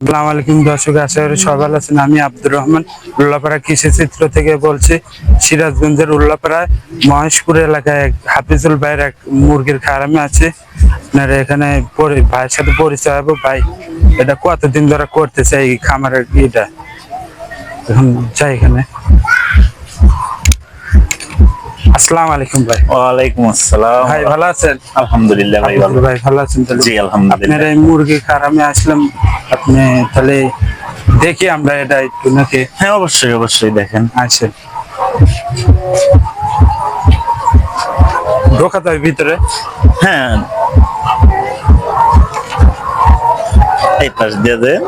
আসসালামু আলাইকুম দর্শক আশা করি সবাই আছেন। আমি আব্দুর রহমান উল্লাপাড়া কৃষি চিত্র থেকে বলছি সিরাজগঞ্জের উল্লাপাড়ায় মহেশপুর এলাকায় এক হাফিজুল ভাইয়ের এক মুরগির আছে। আপনার এখানে ভাইয়ের সাথে পরিচয় হবে। ভাই এটা কতদিন ধরে করতেছে এই খামারের ইটা এখন যাই এখানে। আসসালামু আলাইকুম ভাই। ওয়ালাইকুম আসসালাম। ভাই ভালো আছেন? আলহামদুলিল্লাহ ভাই ভালো। আছেন জি, আলহামদুলিল্লাহ। আপনার এই মুরগি খারামে আসলাম আপনি তাহলে দেখি আমরা এটা একটু নাকি হ্যাঁ অবশ্যই অবশ্যই দেখেন। আসেন ঢোকা যায় ভিতরে? হ্যাঁ। এই পাশ দিয়ে দেন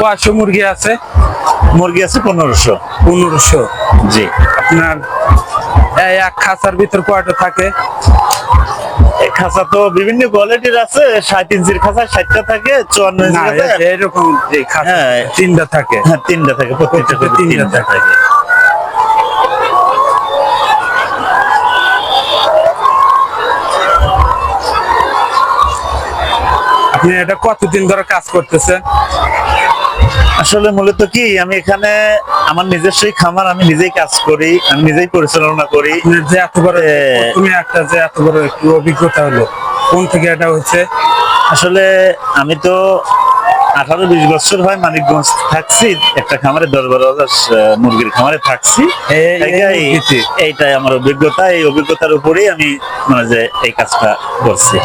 কয়শো মুরগি আছে? মুরগি আছে পনেরোশো। পনেরোশো। জি। আপনার এক খাঁচার ভিতর কয়টা থাকে খাঁচা তো বিভিন্ন কোয়ালিটির আছে ষাট ইঞ্চির খাঁচা ষাটটা থাকে চুয়ান্ন খাঁচা হ্যাঁ। তিনটা থাকে হ্যাঁ তিনটা থাকে প্রত্যেকটা তিনটা। থাকে আপনি এটা কতদিন ধরে কাজ করতেছেন আসলে মূলত কি আমি এখানে আমার নিজস্বই খামার আমি নিজেই কাজ করি আমি নিজেই পরিচালনা করি। যে এত বড় তুমি একটা যে এত বড় একটু অভিজ্ঞতা হলো কোন থেকে এটা হচ্ছে আসলে আমি তো আঠারো বিশ বছর হয় মানিকগঞ্জ থাকছি একটা খামারে দশ বারো হাজার মুরগির খামারে থাকছি? এইটাই আমার অভিজ্ঞতা এই অভিজ্ঞতার উপরেই আমি মানে যে এই কাজটা করছি।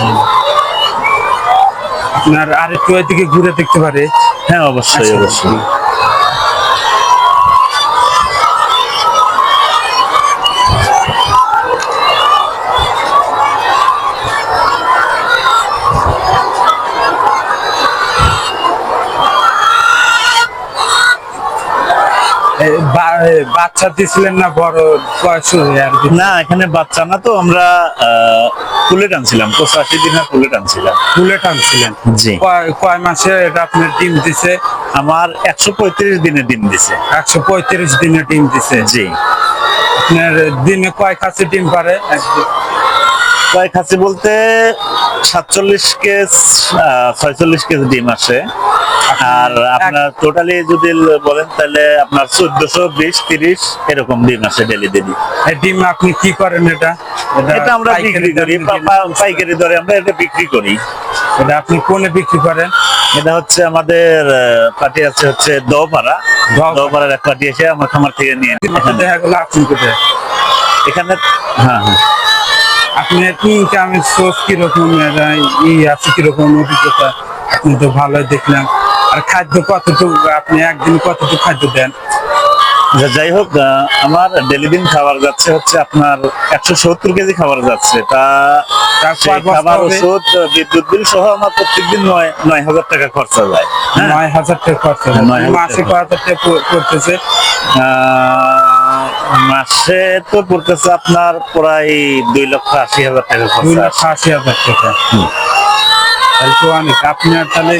আপনার আরেকটু ওইদিকে ঘুরে দেখতে পারে হ্যাঁ অবশ্যই আচ্ছা। অবশ্যই বাচ্চা দিছিলেন না বড় বয়স আর না এখানে বাচ্চা না তো আমরা কুলে টানছিলাম পঁচাশি দিনের কুলে টানছিলাম তুলে টানছিলেন জি। কয় মাসে এটা আপনার ডিম দিছে? আমার একশো পঁয়ত্রিশ দিনে ডিম দিছে। একশো পঁয়ত্রিশ দিনে ডিম দিছে? জি। আপনার দিনে কয় কাছে ডিম পারে? কয় খাসি বলতে সাতচল্লিশ কেজ ছয়চল্লিশ কেজ ডিম আসে। আর আপনার টোটালি যদি বলেন তাহলে আপনার চোদ্দশো বিশ তিরিশ এরকম ডিম আসে ডেলি ডেলি ডিম আপনি কি করেন এটা? এটা আমরা বিক্রি করি পাইকারি দরে আমরা এটা বিক্রি করি। এটা আপনি কোনে বিক্রি করেন? এটা হচ্ছে আমাদের পার্টি আছে হচ্ছে দোপাড়া দোপাড়া। দোপাড়ার এক পার্টি এসে আমার খামার থেকে নিয়ে দেখা গেল আপনি কোথায়? এখানে হ্যাঁ হ্যাঁ। আপনি ইনকামের সোর্স কীরকম ই আছে কীরকম অভিজ্ঞতা? আপনি তো ভালোই দেখলাম। আর খাদ্য কতটুকু আপনি একদিন কতটুকু খাদ্য দেন? যাই হোক আমার ডেলি দিন খাবার যাচ্ছে হচ্ছে আপনার একশো সত্তর কেজি খাবার যাচ্ছে। তা খাবার ওষুধ বিদ্যুৎ বিল সহ আমার প্রত্যেকদিন নয় নয় হাজার টাকা খরচা যায়। হ্যাঁ? নয় হাজার টাকা খরচ মাসে। কয় হাজার টাকা আহ, মাসে তো পড়তেছে আপনার প্রায় দুই লক্ষ আশি হাজার টাকা দুই লক্ষ আশি হাজার টাকা। তাহলে তো অনেক। আপনার তাহলে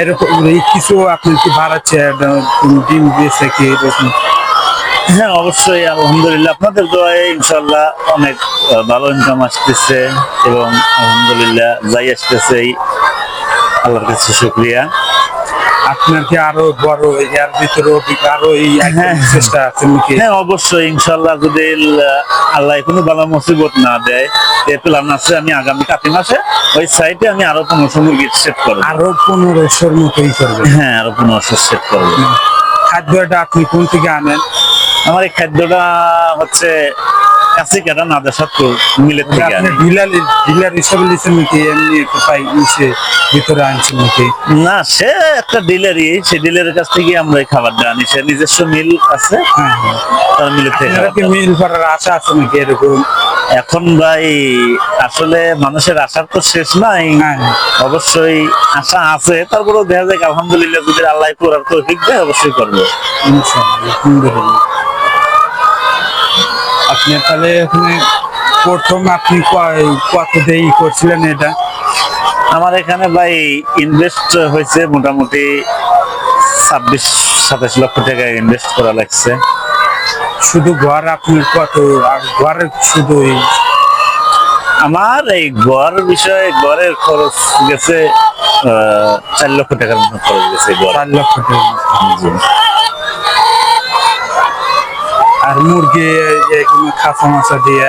এরকম কিছু আপনি কি বাড়াচ্ছে ডিম দিয়েছে কি এরকম? হ্যাঁ অবশ্যই, আলহামদুলিল্লাহ। আপনাদের দোয়ায় ইনশাল্লাহ অনেক ভালো ইনকাম আসতেছে এবং আলহামদুলিল্লাহ যাই আসতেছে আল্লাহর কাছে শুক্রিয়া। আপনার কি আরও বড় এর ভিতরে আরও এই হ্যাঁ। চেষ্টা আছে নাকি? হ্যাঁ অবশ্যই ইনশাল্লাহ যদি আল্লাহ কোনো বালা মুসিবত না দেয় এ প্ল্যান আছে আমি আগামী কাতি মাসে ওই সাইটে আমি আরও পনেরোশো মুরগি সেট করব। আরও পনেরোশোর মতোই করবে হ্যাঁ আরও পনেরোশো সেট করব। খাদ্যটা আপনি কোন থেকে আনেন? আমার এই খাদ্যটা হচ্ছে কাছে কাটা না দেশাত্তর মিলের থেকে। আপনি ডিলার ডিলার হিসাবে নিচ্ছেন নাকি এমনি পাই নিচে ভিতরে আনছেন নাকি? না সে একটা ডিলারই সে ডিলারের কাছ থেকে আমরা এই খাবারটা আনি সে নিজস্ব মিল আছে হ্যাঁ হ্যাঁ। তার থেকে। মিল করার আশা আছে নাকি এরকম? এখন ভাই আসলে মানুষের আশার তো শেষ নাই। হ্যাঁ। অবশ্যই আশা আছে তারপরেও দেখা যায় আলহামদুলিল্লাহ যদি আল্লাহ করার তো দেয় অবশ্যই করব। আলহামদুলিল্লাহ। আপনি তাহলে এখানে প্রথম আপনি কত দিয়ে ই করছিলেন এটা? আমার এখানে ভাই ইনভেস্ট হয়েছে মোটামুটি ছাব্বিশ সাতাশ লক্ষ টাকা ইনভেস্ট করা লাগছে। শুধু ঘর আপনি কত আর ঘরের শুধু আমার এই ঘর বিষয়ে ঘরের খরচ গেছে আহ, চার লক্ষ টাকার মতো খরচ গেছে ঘর। চার লক্ষ টাকা। আর মুরগি খাসা মাছা দিয়ে।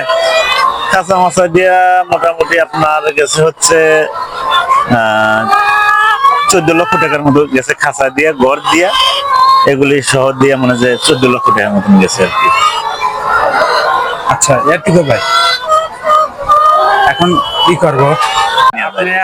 কাঁচা মাছা দিয়া মোটামুটি আপনার গেছে হচ্ছে চোদ্দ লক্ষ টাকার মতো গেছে খাঁচা দিয়ে গড় দিয়া। এগুলি সহ দিয়ে মনে যে চোদ্দ লক্ষ টাকার মতন গেছে আর কি। আচ্ছা এটুকু ভাই? এখন কি করব?